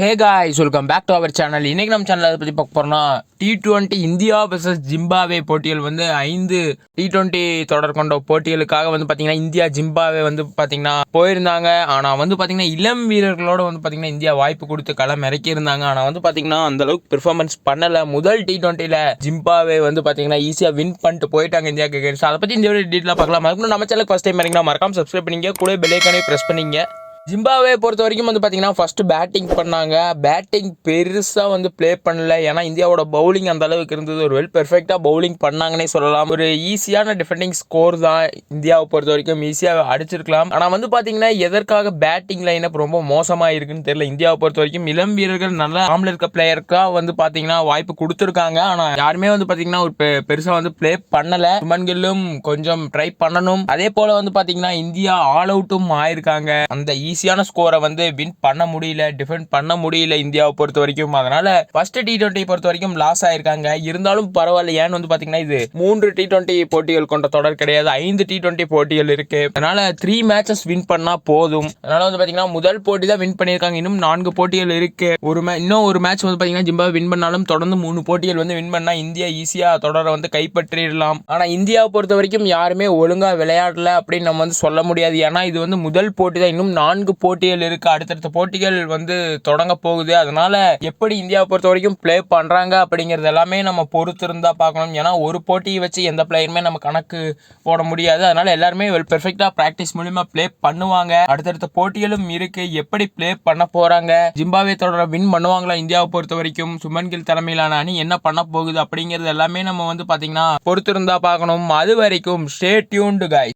Hey guys welcome back to our channel இன்றைக்கி நம்ம channel அதை பற்றி பார்க்க போறோம்னா T twenty India versus Zimbabwe போட்டிகள் வந்து ஐந்து டி டுவெண்ட்டி தொடர் கொண்ட போட்டிகளுக்காக வந்து பார்த்தீங்கன்னா இந்தியா ஜிம்பாவே வந்து பார்த்திங்கன்னா போயிருந்தாங்க. ஆனால் வந்து பார்த்திங்கன்னா இளம் வீரர்களோட வந்து பார்த்திங்கன்னா இந்தியா வாய்ப்பு கொடுத்து களம் இறக்கியிருந்தாங்க. ஆனால் வந்து பார்த்தீங்கன்னா அந்தளவுக்கு பெர்ஃபார்மன்ஸ் பண்ணலை. முதல் டி டுவெண்ட்டியில் ஜிம்பாவே வந்து பார்த்தீங்கன்னா ஈஸியாக வின் பண்ணிட்டு போயிட்டாங்க இந்தியா against. அதை பற்றி இந்த வீடியோ டீட்டெயிலாக பார்க்கலாம். மறுபடியும் நம்ம சேனலுக்கு ஃபஸ்ட் டைம் இறங்கினா மறக்காம சப்ஸ்கிரைப் பண்ணிங்க கூட பெல்லைக்கானே ப்ரெஸ் பண்ணிங்க ஜிம்பாவே பொறுத்த வரைக்கும் வந்து பார்த்தீங்கன்னா ஃபஸ்ட்டு பேட்டிங் பண்ணாங்க. பேட்டிங் பெருசாக வந்து ப்ளே பண்ணல. ஏன்னா இந்தியாவோட பவுலிங் அந்த அளவுக்கு இருந்தது. ஒரு வெல் பெர்ஃபெக்டாக பவுலிங் பண்ணாங்கன்னே சொல்லலாம். ஒரு ஈஸியான டிஃபெண்டிங் ஸ்கோர் தான் இந்தியாவை பொறுத்த வரைக்கும் ஈஸியாக அடிச்சிருக்கலாம். ஆனால் வந்து பார்த்திங்கன்னா எதற்காக பேட்டிங் லைனப் ரொம்ப மோசமாக இருக்குன்னு தெரியல. இந்தியாவை பொறுத்த வரைக்கும் இளம் வீரர்கள் நல்ல ஆம்ல இருக்க பிளேயருக்காக வந்து பார்த்திங்கன்னா வாய்ப்பு கொடுத்துருக்காங்க. ஆனால் யாருமே வந்து பார்த்தீங்கன்னா ஒரு பெ- வந்து ப்ளே பண்ணலை. சுமன் கில்லும் கொஞ்சம் ட்ரை பண்ணணும். அதே போல் வந்து பார்த்திங்கன்னா இந்தியா ஆல் அவுட்டும் ஆயிருக்காங்க. அந்த ஈஸியான ஸ்கோரை வந்து வின் பண்ண முடியல டிஃபெண்ட் பண்ண முடியல இந்தியாவை பொறுத்த வரைக்கும். அதனால ஃபர்ஸ்ட் டி டுவெண்ட்டி பொறுத்த வரைக்கும் லாஸ் ஆயிருக்காங்க. இருந்தாலும் பரவாயில்ல. ஏன்னு வந்து பாத்தீங்கன்னா இது மூன்று டி டுவெண்ட்டி போட்டிகள் கொண்ட தொடர் கிடையாது. ஐந்து டி டுவெண்ட்டி போட்டிகள் இருக்கு. அதனால த்ரீ மேட்சஸ் வின் பண்ணா போதும். அதனால வந்து பாத்தீங்கன்னா முதல் போட்டி தான் வின் பண்ணியிருக்காங்க. இன்னும் நான்கு போட்டிகள் இருக்கு. ஒரு மே இன்னும் ஒரு மேட்ச் வந்து பாத்தீங்கன்னா ஜிம்பாவே வின் பண்ணாலும் தொடர்ந்து மூணு போட்டிகள் வந்து வின் பண்ணா இந்தியா ஈஸியா தொடரை வந்து கைப்பற்றிடலாம். ஆனா இந்தியாவை பொறுத்த வரைக்கும் யாருமே ஒழுங்கா விளையாடல அப்படின்னு நம்ம வந்து சொல்ல முடியாது. ஏன்னா இது வந்து முதல் போட்டி தான். இன்னும் நான்கு போட்டிகள் இருக்கு. அடுத்தடுத்த போட்டிகள் வந்து தொடங்க போகுது. அதனால எப்படி இந்தியாவை பொறுத்த வரைக்கும் ப்ளே பண்றாங்க அப்படிங்கிறது எல்லாமே நம்ம பொறுத்து இருந்தால் பார்க்கணும். ஏன்னா ஒரு போட்டியை வச்சு எந்த பிளேயருமே நம்ம கணக்கு போட முடியாது. அதனால எல்லாருமே வெல் பெர்ஃபெக்டா பிராக்டிஸ் மூலியமா ப்ளே பண்ணுவாங்க. அடுத்தடுத்த போட்டிகளும் இருக்கு. எப்படி ப்ளே பண்ண போறாங்க? ஜிம்பாவே தொடர வின் பண்ணுவாங்களா இந்தியாவை பொறுத்த வரைக்கும்? சுமன் கில் தலைமையிலான அணி என்ன பண்ண போகுது அப்படிங்கிறது எல்லாமே நம்ம வந்து பாத்தீங்கன்னா பொறுத்திருந்தா பார்க்கணும். அது வரைக்கும் ஸ்டே டியூன்டு காய்